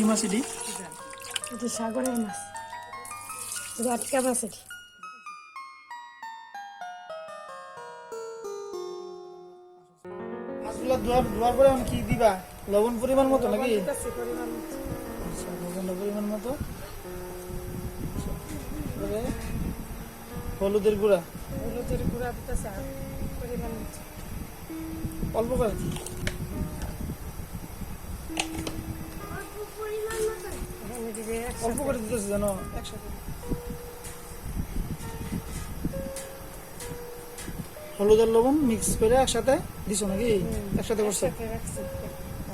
কি মাছ এটি? এটা সাগরের মাছ। আটকা মাছ এটি। মাছগুলো ধোয়ার ধোয়ার পরে আমি কি দিবা? লবণ পরিমাণ মতো নাকি? দিতেছি পরিমাণ মতো। আচ্ছা, হলুদের গুঁড়া। হলুদের গুঁড়া দিতেছে পরিমাণ অল্প করে। অল্প করে দিতেছে একসাথে হলুদ আর লবণ মিক্স করে একসাথে দিছো নাকি? একসাথে করছ?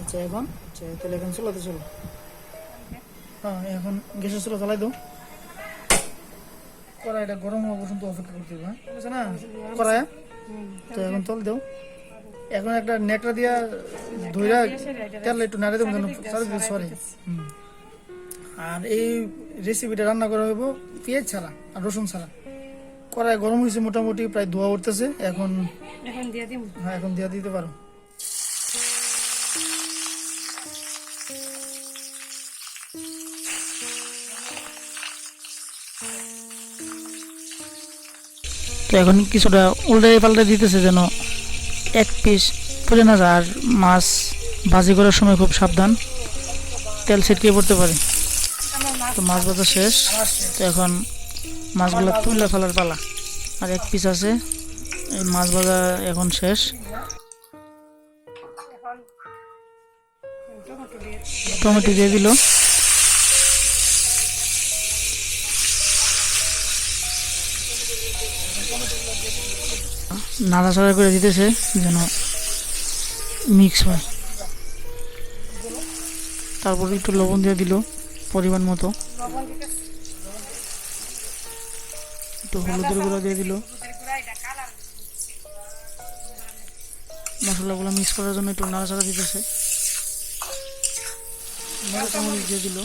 আচ্ছা এখন? আচ্ছা তাহলে এখন চলাতে চলো। হ্যাঁ এখন গ্যাসের চুলা চালাই দাও। কড়াইটা গরম হওয়া পর্যন্ত অপেক্ষা করতে হবে হ্যাঁ? বুঝছ না? কড়াই তো এখন তল দেও। এখন একটা নেকড়া দিয়া ধইরা তেল একটু নাড়ে দেবো যেন সরি আর এই রেসিপিটা রান্না করা হইব পেঁয়াজ ছাড়া আর রসুন ছাড়া। কড়াই গরম হয়েছে মোটামুটি প্রায় ধোয়া উঠতেছে। এখন এখন দিয়ে দিম। হ্যাঁ এখন দিয়া দিতে পারো। তো এখন কিছুটা উল্টে পাল্টে দিতেছে যেন এক পিস পড়ে না যায় আর মাছ ভাজি করার সময় খুব সাবধান। তেল ছিটকে পড়তে পারে। তো মাছ ভাজা শেষ। তো এখন মাছগুলো তুলে ফেলার পালা। আর এক পিস আছে। এই মাছ ভাজা এখন শেষ। টমেটো দিয়ে দিল। নাড়াচাড়া করে দিতেছে যেন মিক্স হয়। তারপর একটু লবণ দিয়ে দিল। পরিমাণ মতো। একটু হলুদের গুঁড়ো দিয়ে দিল। মশলাগুলো মিক্স করার জন্য একটু নাড়াচাড়া দিতেছে। মরিচ দিয়ে দিল।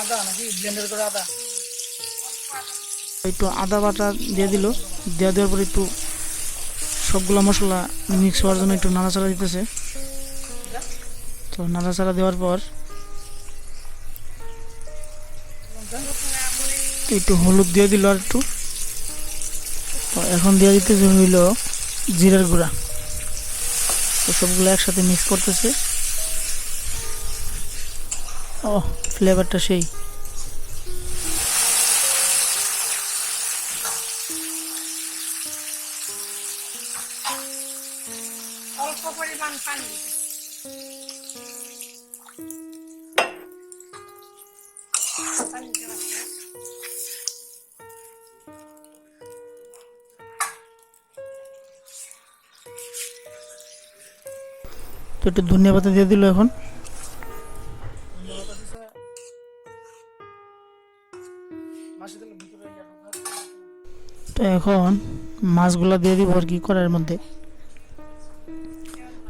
আদা? একটু আদা বাটা দিয়ে দিল। দিয়ে দেওয়ার পর একটু সবগুলো মশলা মিক্স হওয়ার জন্য একটু নাড়াচাড়া দিতেছে। তো নাড়াচাড়া দেওয়ার পর একটু হলুদ দিয়ে দিল আর একটু। তো এখন দিয়ে দিতেছে হইল জিরার গুঁড়া। তো সবগুলো একসাথে মিক্স করতেছে। ও ফ্লেভারটা সেই। তো একটু ধনিয়া পাতা দিয়ে দিল এখন। তো এখন মাছগুলা দিয়ে দিব আর কি করার মধ্যে।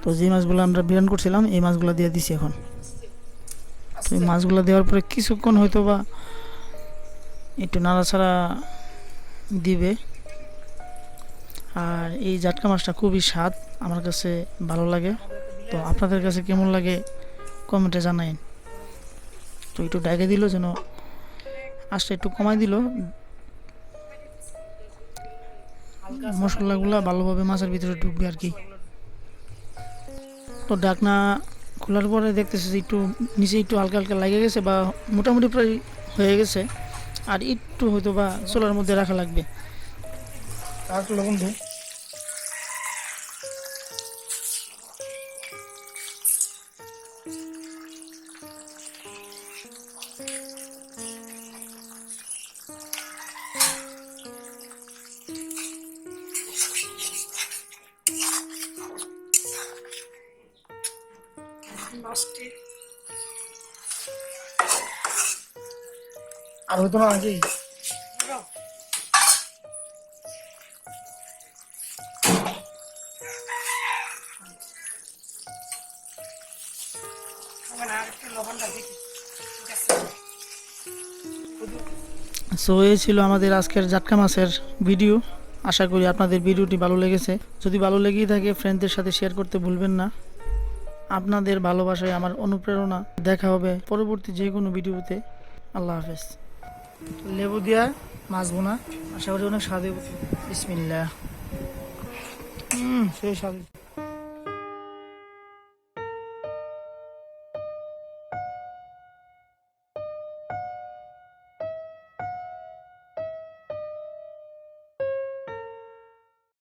তো যে মাছগুলো আমরা বিরান করছিলাম, এই মাছগুলো দিয়ে দিছি এখন। তো এই মাছগুলো দেওয়ার পরে কিছুক্ষণ হয়তো বা একটু নাড়াছাড়া দিবে। আর এই জাটকা মাছটা খুবই স্বাদ, আমার কাছে ভালো লাগে। তো আপনাদের কাছে কেমন লাগে কমেন্টে জানাইন। তো একটু ডাকে দিল যেন আজটা একটু কমাই দিল। মশলাগুলো ভালোভাবে মাছের ভিতরে ঢুকবে আর কি। তো ডাকনা খোলার পরে দেখতেছে যে একটু নিচে একটু হালকা হালকা লাগে গেছে বা মোটামুটি প্রায় হয়ে গেছে। আর একটু হয়তো বা চোলার মধ্যে রাখা লাগবে। আর লবণ আর হয়তো না নাকি? সো এই ছিল আমাদের আজকের জাটকা মাছের ভিডিও আশা করি আপনাদের ভিডিওটি ভালো লেগেছে। যদি ভালো লেগেই থাকে ফ্রেন্ডদের সাথে শেয়ার করতে ভুলবেন না। আপনাদের ভালোবাসায় আমার অনুপ্রেরণা দেখা হবে পরবর্তী যে কোনো ভিডিওতে। আল্লাহ হাফেজ। লেবু দিয়া মাছ বোনা আশা করি অনেক স্বাদে বিসমিল্লা হুম, সেই স্বাদ।